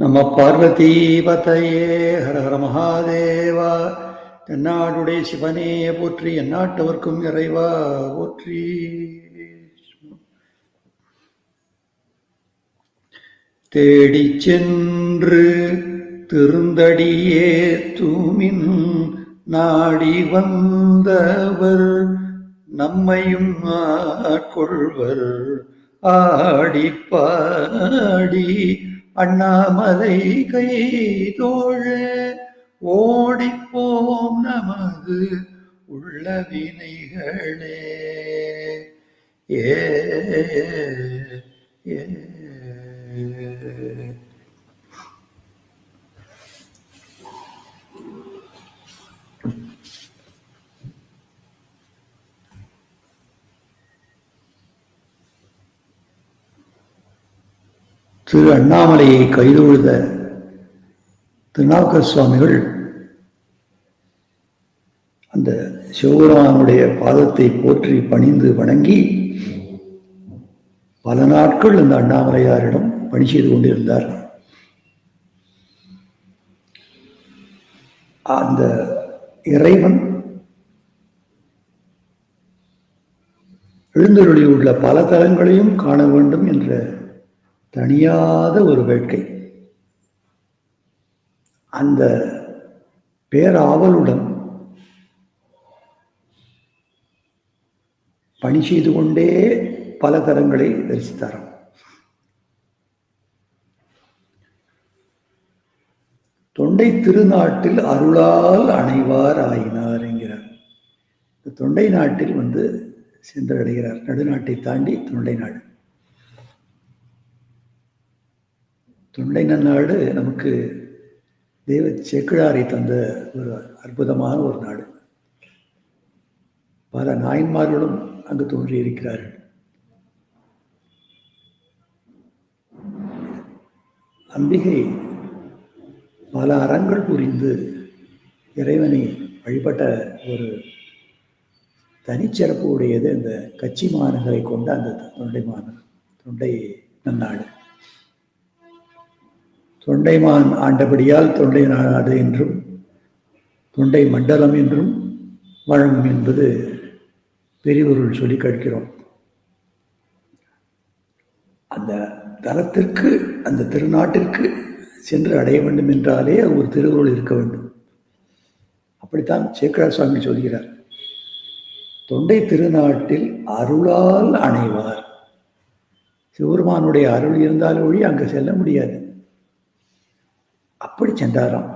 நம பார்வதி ஹரஹர மகாதேவா. தென்னாடுடைய சிவனே போற்றி எந்நாட்டவர்க்கும் இறைவா போற்றி. தேடி சென்று திருந்தடியே தூமின் நாடி வந்தவர் நம்மையும் ஆட்கொள்வர் ஆடி பாடி அண்ணாமலை கை தோழ ஓடிப்போம் நமது உள்ள வினைகளே ஏ ஏ. திரு அண்ணாமலையை கைதொழுத திருநாவுக்கர் சுவாமிகள் அந்த சிவபெருமானுடைய பாதத்தை போற்றி பணிந்து வணங்கி பல நாட்கள் அந்த அண்ணாமலையாரிடம் பணி செய்து கொண்டிருந்தார். அந்த இறைவன் எழுந்தருளியுள்ள பல தலங்களையும் காண வேண்டும் என்ற தனியாத ஒரு வேட்கை. அந்த பேராவலுடன் பணி செய்து கொண்டே பல தரங்களை தரிசித்தாராம். தொண்டை திருநாட்டில் அருளால் அணைவார் ஆயினார் என்கிறார் தொண்டை நாட்டில் வந்து சென்றடைகிறார். நடுநாட்டை தாண்டி தொண்டை நாடு. தொண்டை நன்னாடு நமக்கு தெய்வ சேக்கிழாரை தந்த ஒரு அற்புதமான ஒரு நாடு. பல நாயன்மார்களும் அங்கு தோன்றியிருக்கிறார்கள். அம்பிகை பல அறங்கள் புரிந்து இறைவனை வழிபட்ட ஒரு தனிச்சிறப்பு உடையது இந்த கட்சி மாநகரை கொண்ட அந்த தொண்டை மாநகர் தொண்டை நன்னாடு. தொண்டைமான் ஆண்டபடியால் தொண்டை நாடு என்றும் தொண்டை மண்டலம் என்றும் வழங்கும் என்பது பெரியவர்கள் சொல்லி கேட்கிறோம். அந்த தலத்திற்கு அந்த திருநாட்டிற்கு சென்று அடைய வேண்டும் என்றாலே ஒரு திருவுருள் இருக்க வேண்டும். அப்படித்தான் சேக்கரா சுவாமி சொல்கிறார். தொண்டை திருநாட்டில் அருளால் அணைவார். சிவருமானுடைய அருள் இருந்தாலும் ஒழி அங்கு செல்ல முடியாது. அப்படி சென்றாராம்.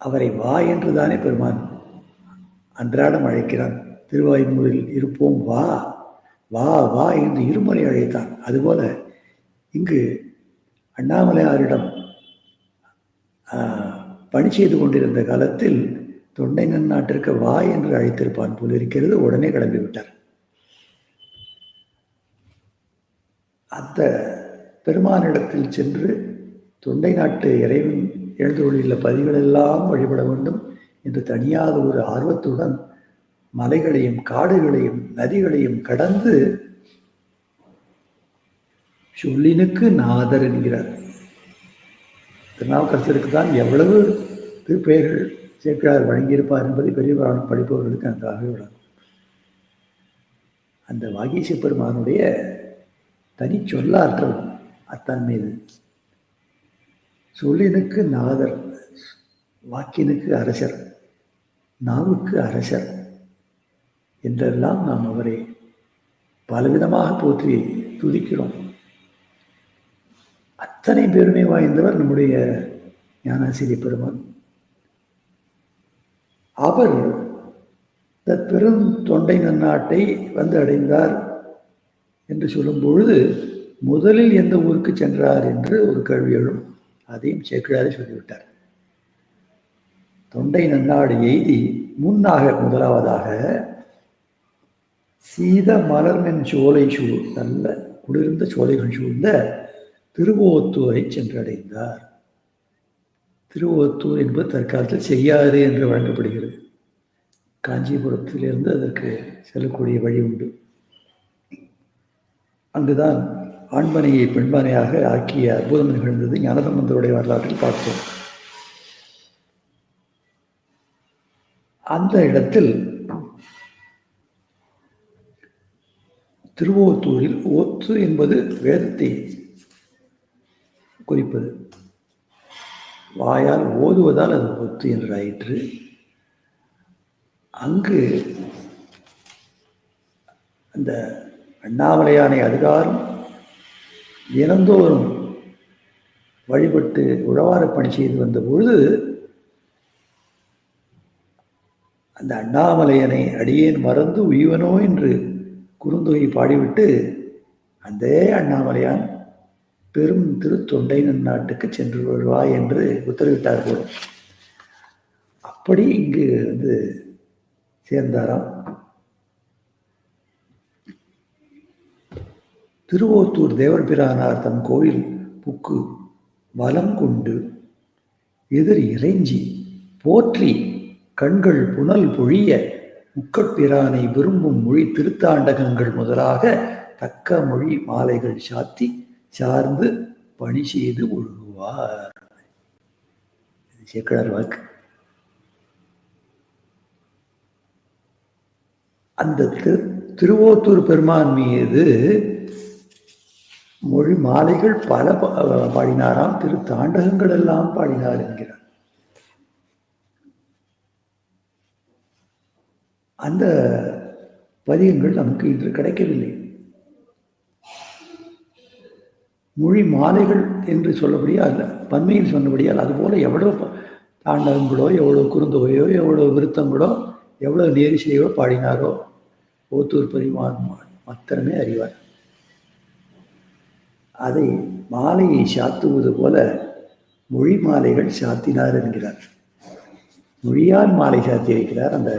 அவரை வா என்று தானே பெருமான் அன்றாடம் அழைக்கிறான். திருவாய்மூரில் இருப்போம் வா வா வா என்று இருமுறை அழைத்தான். அதுபோல இங்கு அண்ணாமலையாரிடம் பணி செய்து கொண்டிருந்த காலத்தில் தொண்டை நன்னாட்டிற்கு வா என்று அழைத்திருப்பான் போல் இருக்கிறது. உடனே கிளம்பி விட்டார். அந்த பெருமானிடத்தில் சென்று தொண்டை நாட்டு இறைவன் எழுந்துள்ள பதிகளெல்லாம் வழிபட வேண்டும் என்று தனியாத ஒரு ஆர்வத்துடன் மலைகளையும் காடுகளையும் நதிகளையும் கடந்து சொல்லினுக்கு நாதர் என்கிறார். திருநாவுக்கரசருக்கு தான் எவ்வளவு திருப்பெயர்கள் சேர்க்கிறார் வழங்கியிருப்பார் என்பதை பெரிய புராணம் படிப்பவர்களுக்கு நன்றாக விளங்கும். அந்த வாகீச பெருமானுடைய தனி சொல்லாற்றல் அத்தான் மீது சொல்லினுக்கு நாதர் வாக்கினுக்கு அரசர் நாவுக்கு அரசர் என்றெல்லாம் நாம் அவரை பலவிதமாக போற்றி துதிக்கிறோம். அத்தனை பெருமை வாய்ந்தவர் நம்முடைய ஞானாசிரி பெருமான். அவர் பெரும் தொண்டை நன்னாட்டை வந்து அடைந்தார் என்று சொல்லும் பொழுது முதலில் எந்த ஊருக்கு சென்றார் என்று ஒரு கேள்வி எழும். அதையும் சேக்கிழாரே சொல்லிவிட்டார். தொண்டை நன்னாடு எய்தி முன்னாக முதலாவதாக சீத மலர்மென் சோலை சூ நல்ல குளிர்ந்த சோலைகள் சூழ்ந்த திருவோத்தூரை சென்றடைந்தார். திருவோத்தூர் என்பது தற்காலத்தில் செய்யாறு என்று வழங்கப்படுகிறது. காஞ்சிபுரத்திலிருந்து அதற்கு செல்லக்கூடிய வழி உண்டு. அங்குதான் ஆண்மனையை பெண்மனையாக ஆக்கிய அற்புதம் நிகழ்ந்தது ஞானசம்பந்தருடைய வரலாற்றில் பார்த்தோம் அந்த இடத்தில் திருவோத்தூரில் ஓத்து என்பது வேதத்தை குறிப்பது. வாயால் ஓதுவதால் அது ஒத்து என்று ஆயிற்று. அங்கு அந்த அண்ணாமலையானை அதிகாரம் தினந்தோறும் வழிபட்டு உழவார பணி செய்து வந்த பொழுது அந்த அண்ணாமலையனை அடியேன் மறந்து உய்வனோ என்று குறுந்தொகை பாடிவிட்டு அந்த அண்ணாமலையான் பெரும் திருத்தொண்டை நாட்டுக்கு சென்று வருவாய் என்று உத்தரவிட்டார்கள் அப்படி இங்கு வந்து சேர்ந்தாராம். திருவோத்தூர் தேவர் பிரானார் தம் கோயில் புக்கு வலம் கொண்டு எதிர் இறைஞ்சி போற்றி கண்கள் புனல் பொழிய முக்கட்பிரானை விரும்பும் மொழி திருத்தாண்டகங்கள் முதலாக தக்க மொழி மாலைகள் சாத்தி சார்ந்து பணி செய்து ஒழுகுவார். சேக்கடார் வாக்கு. அந்த திரு திருவோத்தூர் பெருமான் மீது மொழி மாலைகள் பல பாடினாராம் திரு தாண்டகங்கள் எல்லாம் பாடினார் என்கிறார். அந்த பதியங்கள் நமக்கு இன்று கிடைக்கவில்லை. மொழி மாலைகள் என்று சொல்லபடியால் பன்மையில் சொன்னபடியால் அதுபோல எவ்வளோ தாண்டகங்களோ எவ்வளோ குறுந்தொகையோ எவ்வளோ விருத்தங்களோ எவ்வளோ நேரிசையோ பாடினாரோ ஓத்தூர் பரிமான் மாத்திரமே அறிவார். அதை மாலையை சாத்துவது போல மொழி மாலைகள் சாத்தினார் என்கிறார். மொழியால் மாலை சாத்தி இருக்கிறார் அந்த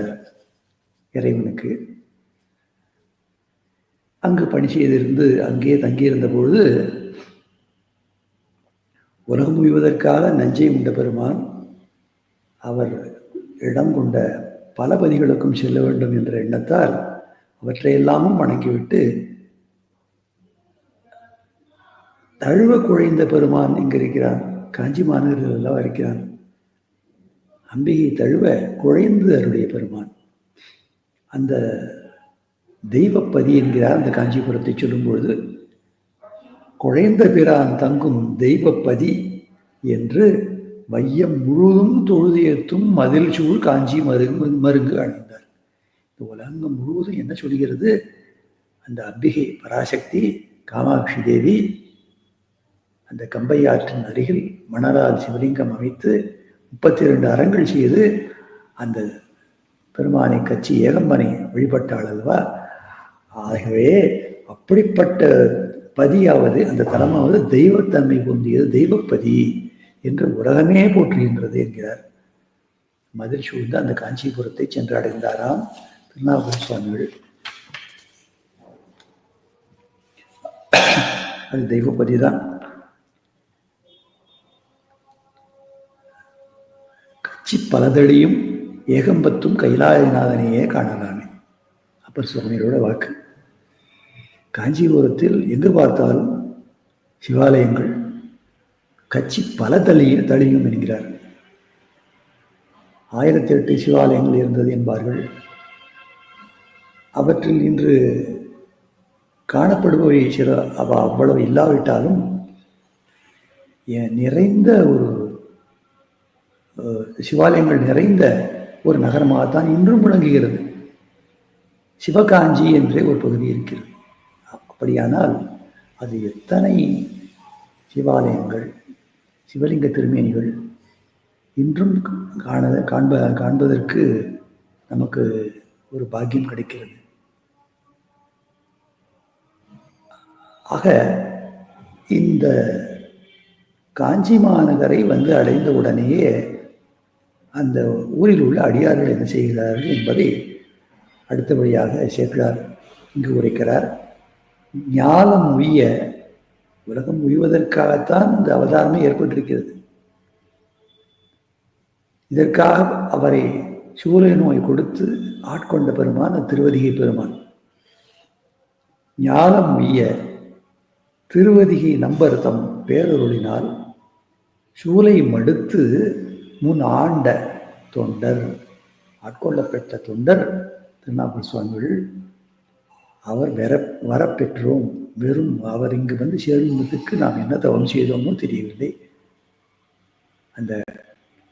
இறைவனுக்கு. அங்கு பணி செய்திருந்து அங்கே தங்கியிருந்த பொழுது உலகம் முய்வதற்காக நஞ்சை உண்ட பெருமான் அவர் இடம் கொண்ட பல பதிகளுக்கும் செல்ல வேண்டும் என்ற எண்ணத்தால் அவற்றையெல்லாமும் வணங்கிவிட்டு தழுவ குழைந்த பெருமான் இங்கு இருக்கிறான் காஞ்சி மாநகரில் எல்லாம் இருக்கிறான். அம்பிகை தழுவ குழைந்து அருடைய பெருமான். அந்த தெய்வப்பதி என்கிறார் அந்த காஞ்சிபுரத்தை சொல்லும்பொழுது குழைந்த பிரான் தங்கும் தெய்வப்பதி என்று மையம் முழுதும் தொழுதியத்தும் மதில் சூழ் காஞ்சி மருங்கு மருங்கு அணிந்தார். இந்த உலகம் முழுவதும் என்ன சொல்கிறது? அந்த அம்பிகை பராசக்தி காமாட்சி தேவி அந்த கம்பை ஆற்றின் அருகில் மணரால் சிவலிங்கம் அமைத்து முப்பத்தி இரண்டு அறங்கள் செய்து அந்த பெருமானை கட்சி ஏகம்பனை வழிபட்டாள் அல்லவா? ஆகவே அப்படிப்பட்ட பதியாவது அந்த தலமாவது தெய்வத்தன்மை பொந்தியது தெய்வப்பதி என்று உலகமே போற்றுகின்றது என்கிறார். மதில் சூழ்ந்து அந்த காஞ்சிபுரத்தை சென்றடைந்தாராம் அடைந்தாராம் சுவாமிகள். அது தெய்வப்பதி தான். கட்சி பலதடியும் ஏகம்பத்தும் கைலாயநாதனையே காணலாமே. அப்பர் சுவாமிகளோட வாக்கு காஞ்சிபுரத்தில் எங்கு பார்த்தாலும் சிவாலயங்கள் கட்சி பல தளியும் தளியும் என்கிறார். ஆயிரத்தி எட்டு சிவாலயங்கள் இருந்தது என்பார்கள். அவற்றில் இன்று காணப்படுபவை சில அவ அவ்வளவு இல்லாவிட்டாலும் நிறைந்த ஒரு சிவாலயங்கள் நிறைந்த ஒரு நகரமாக தான் இன்றும் விளங்குகிறது. சிவகாஞ்சி என்றே ஒரு பகுதி இருக்கிறது. அப்படியானால் அது எத்தனை சிவாலயங்கள் சிவலிங்க திருமேனிகள் இன்றும் காண காண்ப காண்பதற்கு நமக்கு ஒரு பாக்கியம் கிடைக்கிறது. ஆக இந்த காஞ்சி மாநகரை வந்து அடைந்த உடனேயே அந்த ஊரில் உள்ள அடியார்கள் என்ன செய்கிறார்கள் என்பதை அடுத்தபடியாக சேர்க்கிறார் இங்கு உரைக்கிறார். ஞானம் உய்ய உலகம் உய்வதற்காகத்தான் இந்த அவதாரமே ஏற்பட்டிருக்கிறது. இதற்காக அவரை சூரிய நோய் கொடுத்து ஆட்கொண்ட பெருமான் திருவதிகை பெருமான். ஞானம் உய்ய திருவதிகை நம்பர் தம் பேரருளினால் சூலை மடுத்து முன் ஆண்ட தொண்டர் ஆட்கொள்ளப்பட்ட தொண்டர் திருநாபுர சுவாமிகள் அவர் வர வரப்பெற்றோம். வெறும் அவர் இங்கு வந்து சேருவதற்கு நாம் என்ன தவம் செய்தோமோ தெரியவில்லை. அந்த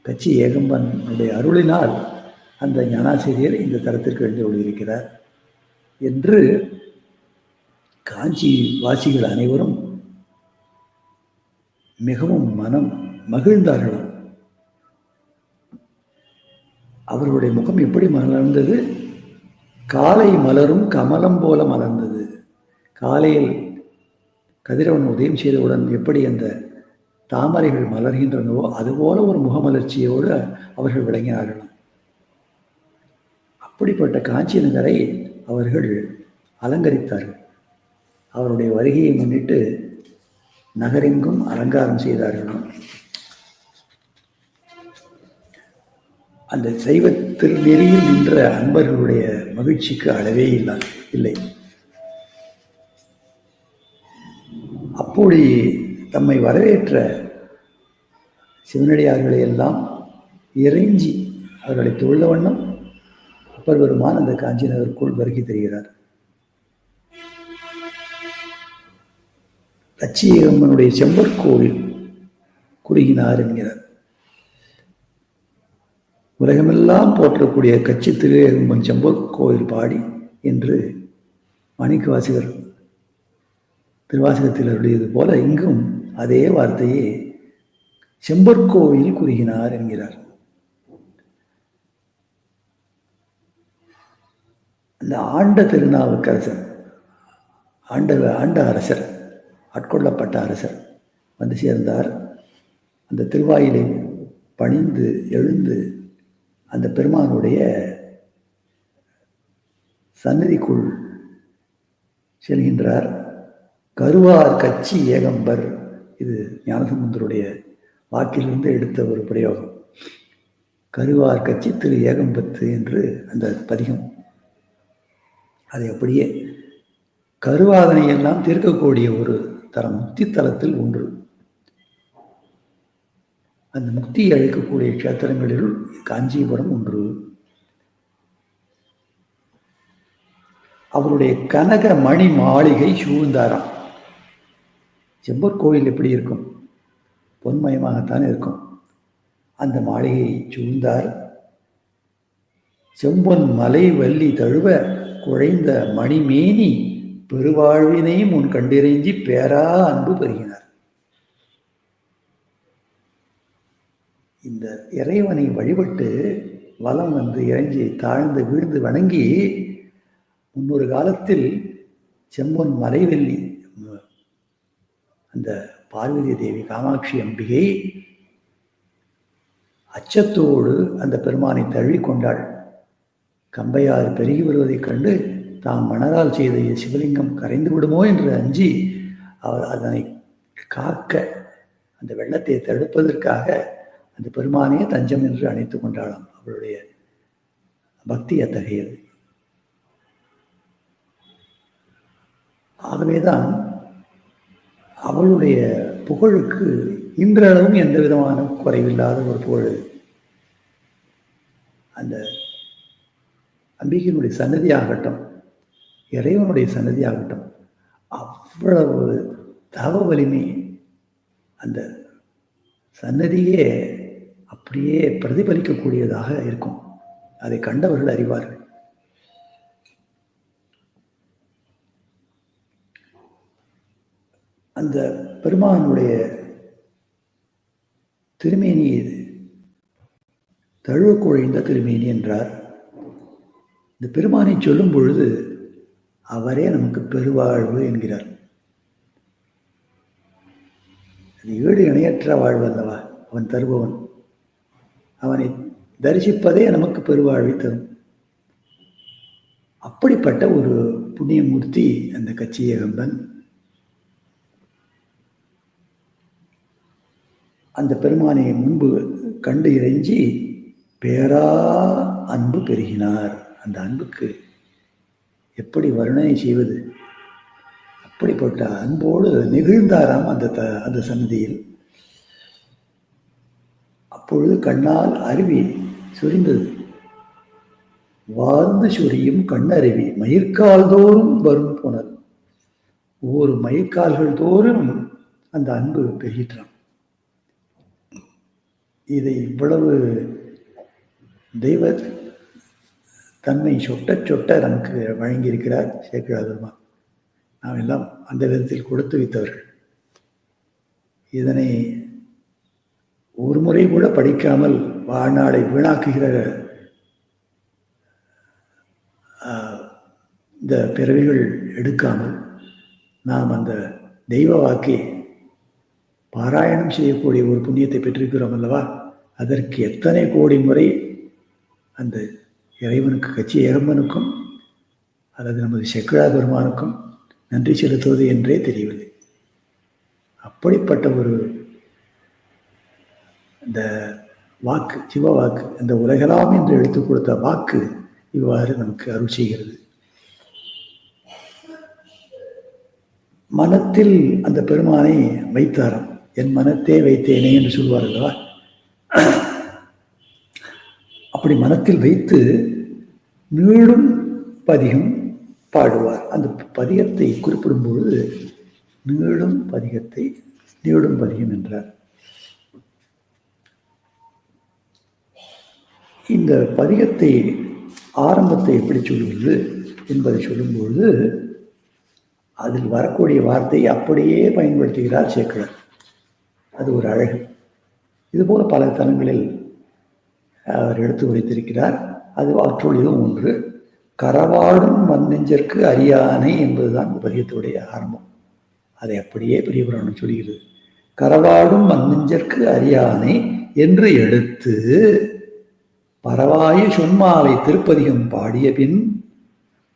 கட்சி ஏகம்பனுடைய அருளினால் அந்த ஞானாசிரியர் இந்த தரத்திற்கு எழுந்து இருக்கிறார் என்று காஞ்சி வாசிகள் அனைவரும் மிகவும் மனம் மகிழ்ந்தார்களாம் அவர்களுடைய முகம் எப்படி மலர்ந்தது? காலை மலரும் கமலம் போல மலர்ந்தது. காலையில் கதிரவன் உதயம் செய்தவுடன் எப்படி அந்த தாமரைகள் மலர்கின்றனவோ அதுபோல ஒரு முகமலர்ச்சியோடு அவர்கள் விளங்கினார்களாம் அப்படிப்பட்ட காஞ்சி நகரை அவர்கள் அலங்கரித்தார்கள். அவருடைய வருகையை முன்னிட்டு நகரெங்கும் அலங்காரம் செய்தார்களாம் அந்த சைவ திருநெறியில் நின்ற அன்பர்களுடைய மகிழ்ச்சிக்கு அளவே இல்லை இல்லை. அப்படி தம்மை வரவேற்ற சிவனடியார்களை எல்லாம் இறைஞ்சி அவர்களை தொழுத வண்ணம் அப்பர் பெருமான் அந்த காஞ்சி நகருக்குள் வருகை தருகிறார். லட்சியம்மனுடைய செம்பற்கோவில் குறுகினார் என்கிறார். உலகமெல்லாம் போற்றக்கூடிய கட்சி திருவேகம்பன் செம்பூர் கோயில் பாடி என்று மாணிக்க திருவாசகத்தில் அருளியது போல இங்கும் அதே வார்த்தையை செம்பற்கோவில் கூறுகினார் என்கிறார். அந்த ஆண்ட திருநாவுக்கரசர் ஆண்ட ஆண்ட அரசர் ஆட்கொள்ளப்பட்ட அரசர் வந்து சேர்ந்தார். அந்த திருவாயிலை பணிந்து எழுந்து அந்த பெருமானுடைய சன்னதிக்குள் செல்கின்றார். கருவார் கட்சி ஏகம்பர். இது ஞானசமுந்தருடைய வாக்கிலிருந்து எடுத்த ஒரு பிரயோகம். கருவார் கட்சி திரு ஏகம்பத்து என்று அந்த பதிகம். அது அப்படியே கருவாதனை எல்லாம் தீர்க்கக்கூடிய ஒரு தரம் முக்தி தலத்தில் ஒன்று. அந்த முக்தியை அழைக்கக்கூடிய கஷேத்திரங்களில் காஞ்சிபுரம் ஒன்று. அவருடைய கனக மணி மாளிகை சூழ்ந்தாராம். செம்பர் கோயில் எப்படி இருக்கும்? பொன்மயமாகத்தான் இருக்கும். அந்த மாளிகையை சூழ்ந்தார். செம்பொன் மலை வள்ளி தழுவ குழைந்த மணிமேனி பெருவாழ்வினை முன் கண்டிறைஞ்சி பேரா அன்பு பெறுகிறார். இந்த இறைவனை வழிபட்டு வலம் வந்து இறங்கி தாழ்ந்து வீழ்ந்து வணங்கி முன்னொரு காலத்தில் செம்பொன் மலைவெள்ளி அந்த பார்வதி தேவி காமாட்சி அம்பிகை அச்சத்தோடு அந்த பெருமானை தழுவி கொண்டாள். கம்பையாறு பெருகி வருவதைக் கண்டு தாம் மணரால் செய்த சிவலிங்கம் கரைந்து விடுமோ என்று அஞ்சி அவர் அதனை காக்க அந்த வெள்ளத்தை தடுப்பதற்காக அந்த பெருமானையே தஞ்சம் என்று அணைத்து கொண்டாளாம் அவளுடைய பக்தி அத்தகையது. ஆகவேதான் அவளுடைய புகழுக்கு இன்றளவும் எந்த விதமான குறைவில்லாத ஒரு புகழ் அந்த அம்பிகையினுடைய சன்னதியாகட்டும் இறைவனுடைய சன்னதி ஆகட்டும் அவ்வளவு தவ வலிமை அந்த சன்னதியே அப்படியே பிரதிபலிக்கக்கூடியதாக இருக்கும். அதை கண்டவர்கள் அறிவார்கள். அந்த பெருமானுடைய திருமேனி இது. தழுவ குழைந்த திருமேனி என்றார். இந்த பெருமானை சொல்லும் பொழுது அவரே நமக்கு பெருவாழ்வு என்கிறார். அது ஏழு இணையற்ற வாழ்வு அல்லவா? அவன் தருபவன். அவனை தரிசிப்பதே நமக்கு பெருவாழ்வை தரும். அப்படிப்பட்ட ஒரு புண்ணியமூர்த்தி அந்த கச்சியகம்பன். அந்த பெருமானை முன்பு கண்டு இறைஞ்சி பேரா அன்பு பெருகினார். அந்த அன்புக்கு எப்படி வர்ணனை செய்வது? அப்படிப்பட்ட அன்போடு நெகிழ்ந்தாராம் அந்த த அந்த சன்னதியில். அப்பொழுது கண்ணால் அருவி சொரிந்தது. வாழ்ந்து சொரியும் கண்ணருவி மயிர்கால் தோறும் வரும் புனல் ஒவ்வொரு மயிர்கால்கள் தோறும் அந்த அன்பு பெருகிட்டான் இதை இவ்வளவு தெய்வ தன்மை சொட்ட சொட்ட நமக்கு வழங்கியிருக்கிறார் சேக்கிழார் பெருமான் நாம் எல்லாம் அந்த விதத்தில் கொடுத்து வைத்தவர்கள். இதனை ஒரு முறை கூட படிக்காமல் வாழ்நாளை வீணாக்குகிற இந்த பிறவிகள் எடுக்காமல் நாம் அந்த தெய்வ வாக்கை பாராயணம் செய்யக்கூடிய ஒரு புண்ணியத்தை பெற்றிருக்கிறோம் அல்லவா? அதற்கு எத்தனை கோடி முறை அந்த இறைவனுக்கு கட்சி ஏகம்பனுக்கும் அல்லது நமது செக்குழா பெருமானுக்கும் நன்றி செலுத்துவது என்றே தெரியவில்லை. அப்படிப்பட்ட ஒரு இந்த வாக்கு சிவ வாக்கு இந்த உலகலாம் என்று எடுத்துக் கொடுத்த வாக்கு இவ்வாறு நமக்கு அருள் செய்கிறது. மனத்தில் அந்த பெருமானை வைத்தாராம். என் மனத்தே வைத்தேனே என்று சொல்வார் அல்லவா? அப்படி மனத்தில் வைத்து நீளும் பதிகம் பாடுவார். அந்த பதிகத்தை குறிப்பிடும் பொழுது நீளும் பதிகத்தை நீளும் பதிகம் என்றார். இந்த பதிகத்தை ஆரம்பத்தை எப்படி சொல்வது என்பதை சொல்லும்பொழுது அதில் வரக்கூடிய வார்த்தையை அப்படியே பயன்படுத்துகிறார் சேக்கலர். அது ஒரு அழகு. இதுபோல பல தலங்களில் அவர் எடுத்து வைத்திருக்கிறார் அது அவற்றுள் இதுவும் ஒன்று. கரவாடும் மன்னெஞ்சற்கு அரியானை என்பதுதான் பதிகத்துடைய ஆரம்பம். அதை அப்படியே பெரிய புராணம் சொல்கிறது. கரவாடும் மன்னெஞ்சற்கு அரியானை என்று எடுத்து பரவாய சொன்மாலை திருப்பதிகம் பாடிய பின்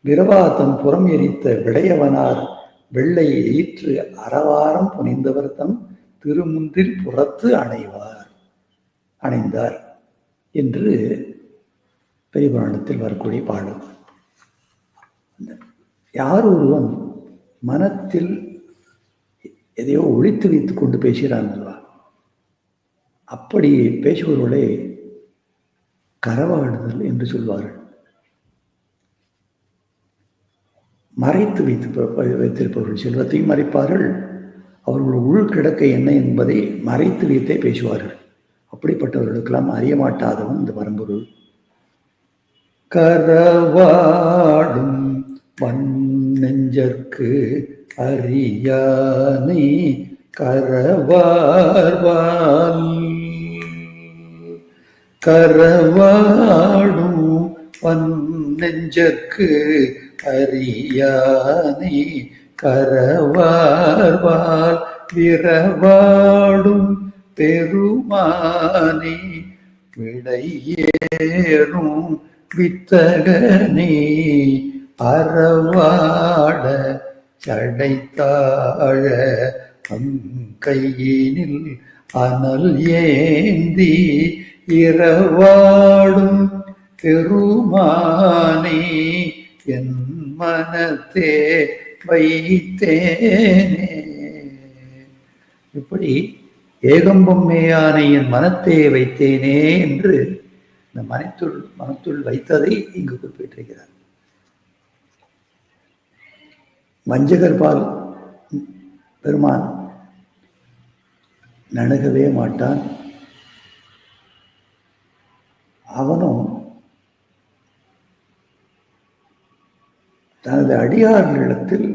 விரவாதம் புறம் எரித்த விடையவனார் வெள்ளை ஏற்று அறவாரம் புனைந்தவர் தம் திருமுன்றில் புறத்து அணைவார். அணைந்தார் என்று பெரியபுராணத்தில் வரக்கூடிய பாடல். யார் ஒருவன் மனத்தில் எதையோ ஒழித்து வைத்துக் கொண்டு பேசுகிறான் அல்லவா? அப்படி பேசுபவர்களே கரவாடுதல் என்று சொல்வார்கள். மறைத்து வைத்து வைத்திருப்பவர்கள் செல்வத்தையும் மறைப்பார்கள். அவர்கள் உள் கிடக்க என்ன என்பதை மறைத்து வைத்தே பேசுவார்கள். அப்படிப்பட்டவர்களுக்கெல்லாம் அறிய மாட்டாதவன் இந்த பரம்பொருள். கரவாடும் நெஞ்சற்கு அறியானை கரவார்வால் கரவாடும் நெஞ்சற்கு அறியானே கரவார்வால் விரவாடும் பெருமானே விடையேறும் வித்தகனே அறவாட சடைத்தாழ அங்கையினில் அனல் ஏந்தி இரவாடும் பெருமானே என் மனத்தே வைத்தேனே. இப்படி ஏகம்பம் என் மனத்தே வைத்தேனே என்று இந்த மனத்துள் மனத்துள் வைத்ததை இங்கு குறிப்பிட்டிருக்கிறார். வஞ்சகர் பால் பெருமான் நணுகவே மாட்டான். தனது அடியார்களிடத்தில்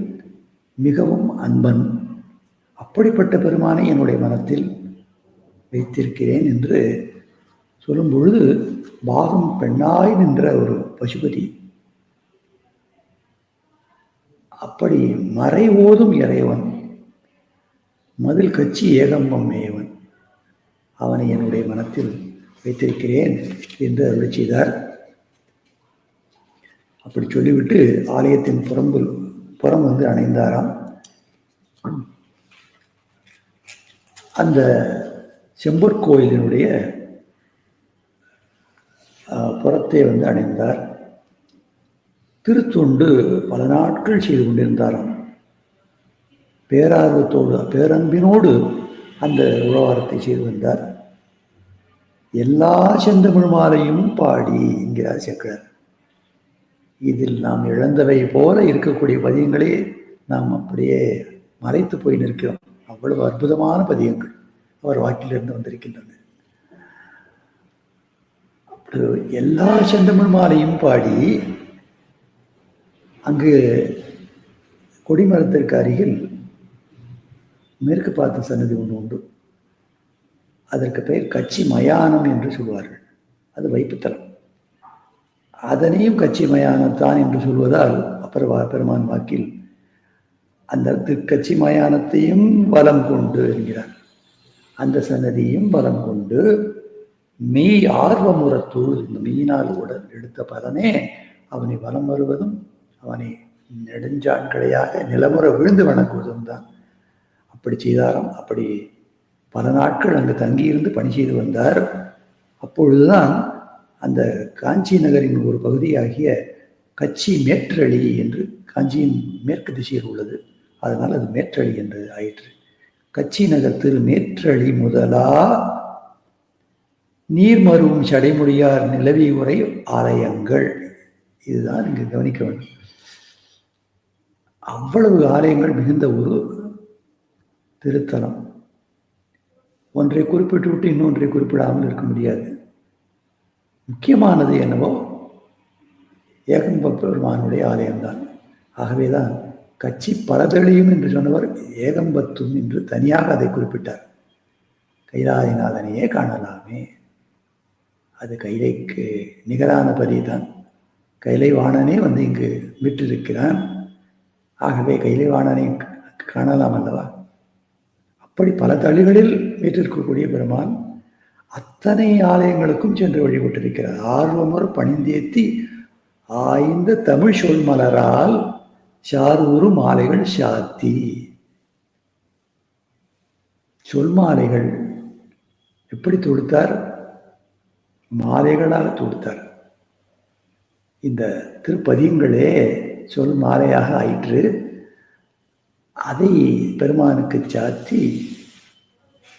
மிகவும் அன்பன். அப்படிப்பட்ட பெருமானை என்னுடைய மனத்தில் வைத்திருக்கிறேன் என்று சொல்லும் பொழுது பாகம் பெண்ணாய் நின்ற ஒரு பசுபதி அப்படி மறை ஓதும் இறைவன் மதில் கட்சி ஏகம்பம் மேயவன். அவனை என்னுடைய மனத்தில் வைத்திருக்கிறேன் என்று அருளி செய்தார். அப்படி சொல்லிவிட்டு ஆலயத்தின் புறம்பு புறம் வந்து அணைந்தாராம். அந்த செம்பொற்கோயிலினுடைய புறத்தை வந்து அடைந்தார் திருத்தொண்டு பல நாட்கள் செய்து கொண்டிருந்தாராம். பேரார்வத்தோடு பேரன்பினோடு அந்த உழவாரத்தை செய்து வந்தார். எல்லா செந்தமிழ் மாலையும் பாடி என்கிறார் சேர்க்கிறார் இதில் நாம் இழந்தவை போல இருக்கக்கூடிய பதியங்களே நாம் அப்படியே மறைத்து போய் நிற்கிறோம். அவ்வளவு அற்புதமான பதியங்கள் அவர் வாக்கிலிருந்து வந்திருக்கின்றன. அப்படி எல்லா செந்தமிழ் மாலையும் பாடி அங்கு கொடிமரத்திற்கு அருகில் மேற்கு பார்த்த சன்னதி ஒன்று உண்டு. அதற்கு பெயர் கட்சி மயானம் என்று சொல்வார்கள். அது வைப்புத்தலம். அதனையும் கட்சிமயானத்தான் என்று சொல்வதால் அப்புறம் பெருமான் வாக்கில் அந்த திருக்கட்சி மயானத்தையும் பலம் கொண்டு என்கிறார். அந்த சன்னதியும் பலம் கொண்டு மெய் ஆர்வமுறத்தோடு இந்த மெய்யினால் உடல் எடுத்த பலனே அவனை வலம் வருவதும் அவனை நெடுஞ்சான்களையாக நிலமுறை விழுந்து வணங்குவதும் தான். அப்படி செய்தாராம். அப்படி பல நாட்கள் அங்கு தங்கியிருந்து பணி செய்து வந்தார். அப்பொழுதுதான் அந்த காஞ்சி நகரின் ஒரு பகுதியாகிய கட்சி மேற்றளி என்று காஞ்சியின் மேற்கு திசையில் உள்ளது. அதனால் அது மேற்றளி என்று ஆயிற்று. கட்சி நகர் திரு மேற்றளி முதலா நீர்மருவும் சடைமுடியார் நிலவி உரை ஆலயங்கள். இதுதான் இங்கு கவனிக்க வேண்டும். அவ்வளவு ஆலயங்கள் மிகுந்த ஒரு திருத்தலம். ஒன்றை குறிப்பிட்டு விட்டு இன்னொன்றை குறிப்பிடாமல் இருக்க முடியாது. முக்கியமானது என்னவோ? ஏகம்ப பெருமானுடைய ஆலயம்தான் ஆகவேதான் கட்சி பலதளியும் என்று சொன்னவர் ஏகம்பத்தும் என்று தனியாக அதை குறிப்பிட்டார். கைலாயநாதனையே காணலாமே. அது கைலைக்கு நிகரான பதிதான் தான் கைலைவாணனே வந்து இங்கு விட்டிருக்கிறான். ஆகவே கைலைவாணனை காணலாம் அல்லவா? அப்படி பல தளிகளில் வீட்டிற்கக்கூடிய பெருமான் அத்தனை ஆலயங்களுக்கும் சென்று வழிபட்டிருக்கிறார். ஆர்வமொரு பணிந்தேத்தி ஆய்ந்த தமிழ் சொல் மலரால் சாரூரு மாலைகள் சாத்தி. சொல் மாலைகள் எப்படி தொடுத்தார்? மாலைகளாக தொடுத்தார். இந்த திருப்பதியங்களே சொல் மாலையாக ஆயிற்று. அதை பெருமானுக்கு சாத்தி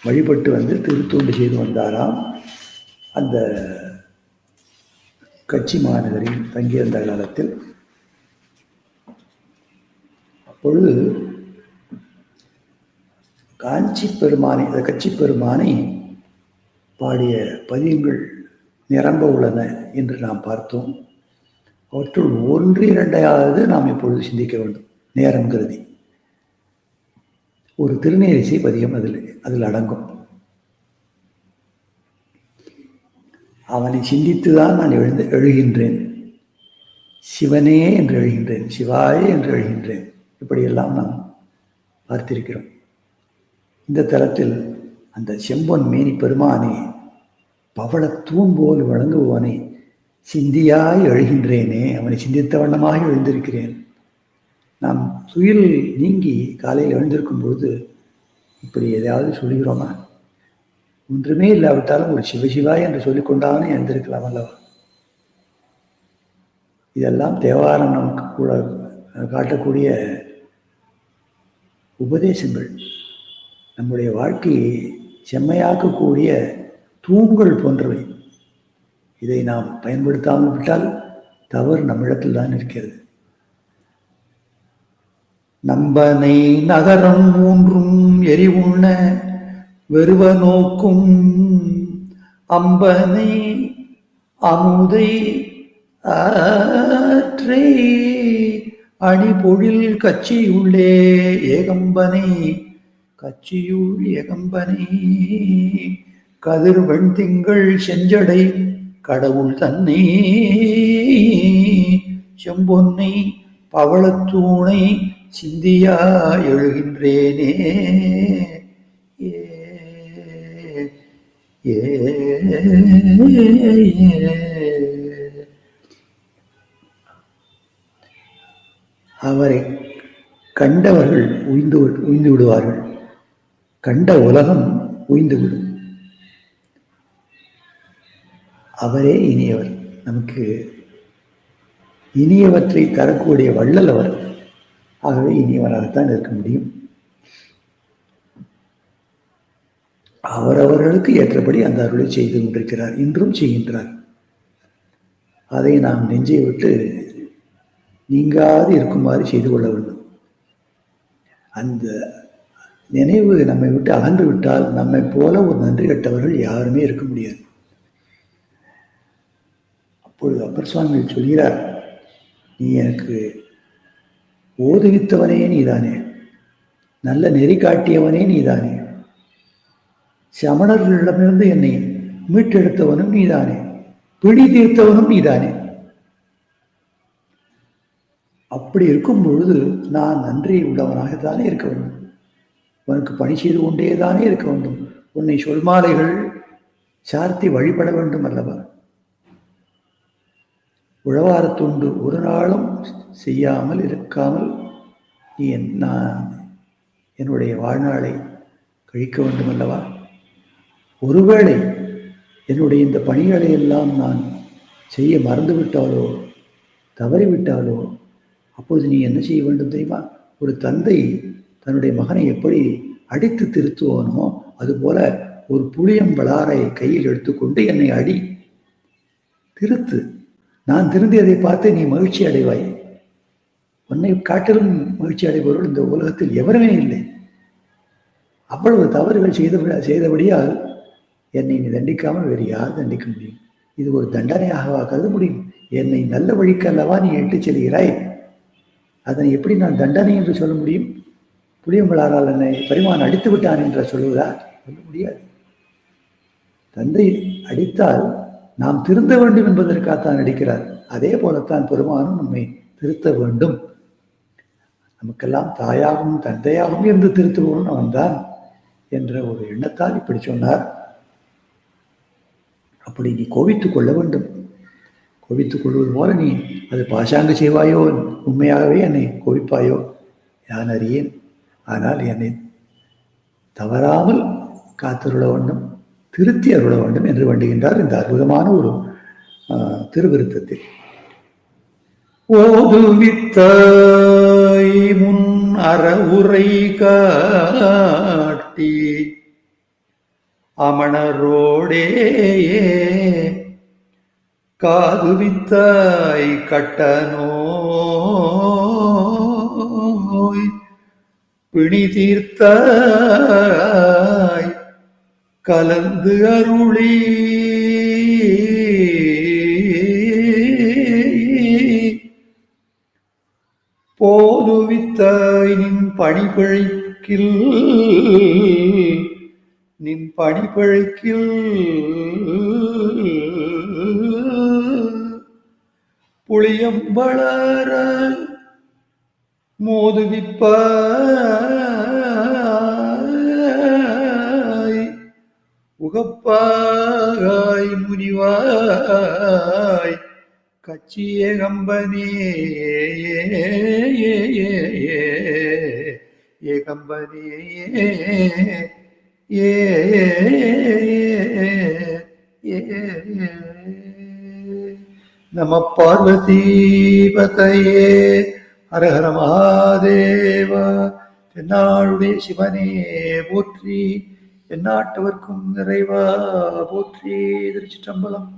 வழிபட்டு வந்து திருத்தூண்டு செய்து வந்தாராம். அந்த கட்சி மாநகரில் தங்கியிருந்த காலத்தில். அப்பொழுது காஞ்சி பெருமானை அந்த கட்சி பெருமானை பாடிய பதியங்கள் நிரம்ப உள்ளன என்று நாம் பார்த்தோம். அவற்றுள் ஒன்று இரண்டையாவது நாம் இப்பொழுது சிந்திக்க வேண்டும். நேரம் கருதி. ஒரு திருநீரிசை பதியம் அதில் அதில் அடங்கும். அவனை சிந்தித்துதான் நான் எழுந்து எழுகின்றேன். சிவனே என்று எழுகின்றேன் சிவாயே என்று எழுகின்றேன். இப்படியெல்லாம் நாம் பார்த்திருக்கிறோம். இந்த தளத்தில் அந்த செம்பொன் மேனி பெருமானே பவள தூண் போல் வழங்குபவனை சிந்தியாய் எழுகின்றேனே அவனை சிந்தித்த வண்ணமாக எழுந்திருக்கிறேன். நாம் துயில் நீங்கி காலையில் எழுந்திருக்கும் போது இப்படி எதையாவது சொல்கிறோமா ஒன்றுமே இல்லாவிட்டாலும் ஒரு சிவசிவாய் என்று சொல்லிக்கொண்டாலும் எழுந்திருக்கலாம் அல்லவா? இதெல்லாம் தேவாரம் நமக்கு கூட காட்டக்கூடிய உபதேசங்கள். நம்முடைய வாழ்க்கையை செம்மையாக்கக்கூடிய தூண்கள் போன்றவை. இதை நாம் பயன்படுத்தாமல் விட்டால் தவறு நம்மிடத்தில் தான் இருக்கிறது. நம்பனை நகரம் மூன்றும் எரிவுண்ண வெறுவ நோக்கும் அம்பனை அமுதை ஆற்றே அணிபொழில் கட்சியுள்ளே ஏகம்பனை கட்சியுள் ஏகம்பனை. கதிர்வெண் திங்கள் செஞ்சடை கடவுள் தன்னை செம்பொன்னை பவளத்தூணை சிந்தியா எழுகின்றேனே. ஏ அவரை கண்டவர்கள் உய்ந்து உய்ந்து விடுவார்கள். கண்ட உலகம் உய்ந்துவிடும் அவரே இனியவர். நமக்கு இனியவற்றை தரக்கூடிய வள்ளல் அவர். ஆகவே இனியவராகத்தான் இருக்க முடியும். அவரவர்களுக்கு ஏற்றபடி அந்த அருளை செய்து கொண்டிருக்கிறார். இன்றும் செய்கின்றார். அதை நாம் நெஞ்சை விட்டு நீங்காது இருக்குமாறு செய்து கொள்ள வேண்டும். அந்த நினைவு நம்மை விட்டு அகன்று விட்டால் நம்மை போல ஒரு நன்றி கட்டவர்கள் யாருமே இருக்க முடியாது. அப்பொழுது அப்பர் சுவாமிகள் சொல்கிறார் நீ எனக்கு ஓதுவித்தவனே நீதானே. நல்ல நெறி காட்டியவனே நீதானே. சமணர்களிடமிருந்து என்னை மீட்டெடுத்தவனும் நீதானே. பிடி தீர்த்தவனும் நீதானே. அப்படி இருக்கும் பொழுது நான் நன்றி உள்ளவனாகத்தானே இருக்க வேண்டும். உனக்கு பணி செய்து கொண்டே தானே இருக்க வேண்டும். உன்னை சொல்மாலைகள் சார்த்தி வழிபட வேண்டும் அல்லவா? உழவாரத்துண்டு ஒரு நாளும் செய்யாமல் இருக்காமல் நீ என் நான் என்னுடைய வாழ்நாளை கழிக்க வேண்டும் அல்லவா ஒருவேளை என்னுடைய இந்த பணிகளை எல்லாம் நான் செய்ய மறந்துவிட்டாலோ தவறிவிட்டாலோ அப்போது நீ என்ன செய்ய வேண்டும் தெரியுமா? ஒரு தந்தை தன்னுடைய மகனை எப்படி அடித்து திருத்துவானோ அதுபோல ஒரு புளியம் வளாரை கையில் எடுத்துக்கொண்டு என்னை அடி திருத்து. நான் திருந்தியதை பார்த்து நீ மகிழ்ச்சி அடைவாய். உன்னை காட்டிலும் மகிழ்ச்சி அடைபவர்கள் இந்த உலகத்தில் எவருமே இல்லை. அவ்வளவு தவறுகள் செய்த செய்தபடியால் என்னை நீ தண்டிக்காமல் வேறு யார் தண்டிக்க முடியும். இது ஒரு தண்டனையாகவா கருத முடியும்? என்னை நல்ல வழிக்கு அல்லவா நீ எட்டு செல்கிறாய்? அதனை எப்படி நான் தண்டனை என்று சொல்ல முடியும்? புளியம்பளாரால் என்னை பரிமான் அடித்து விட்டான் என்று சொல்லுவதா சொல்ல முடியாது. தந்தை அடித்தால் நாம் திருந்த வேண்டும் என்பதற்காகத்தான் நடிக்கிறார். அதே போலத்தான் பெருமானும் நம்மை திருத்த வேண்டும். நமக்கெல்லாம் தாயாகவும் தந்தையாகவும் இருந்து திருத்துபவன் அவன்தான் என்ற ஒரு எண்ணத்தால் இப்படி சொன்னார். அப்படி நீ கோபித்துக் கொள்ள வேண்டும். கோபித்துக் கொள்வது போல நீ அது பாசாங்க செய்வாயோ உண்மையாகவே என்னை கோபிப்பாயோ யான் அறியேன். ஆனால் என்னை தவறாமல் காத்திருள வேண்டும். திருத்தி அருள வேண்டும் என்று வேண்டுகின்றார் இந்த அற்புதமான ஒரு திருவிருத்தத்தில். ஓதுவித்தாய் முன் அறவுரை காட்டி அமணரோடே காதுவித்தாய் கட்டனோய் பிணி தீர்த்தாய் கலந்து அருளி. போதுவித்தாய் நின் பணிபிழைக்கில் நின் பணிபிழைக்கில் புளியம்பளர மோதுவிப்பாய் உகப்பாய் முனிவாய். கச்சிய கம்பனே ஏ கம்பனே ஏ நம பார்வதி பதையே ஹரஹர மகாதேவா தென்னாளுடைய சிவனே போற்றி எந்நாட்டவர்க்கும் நிறைவா போற்றி திருச்சிற்றம்பலம்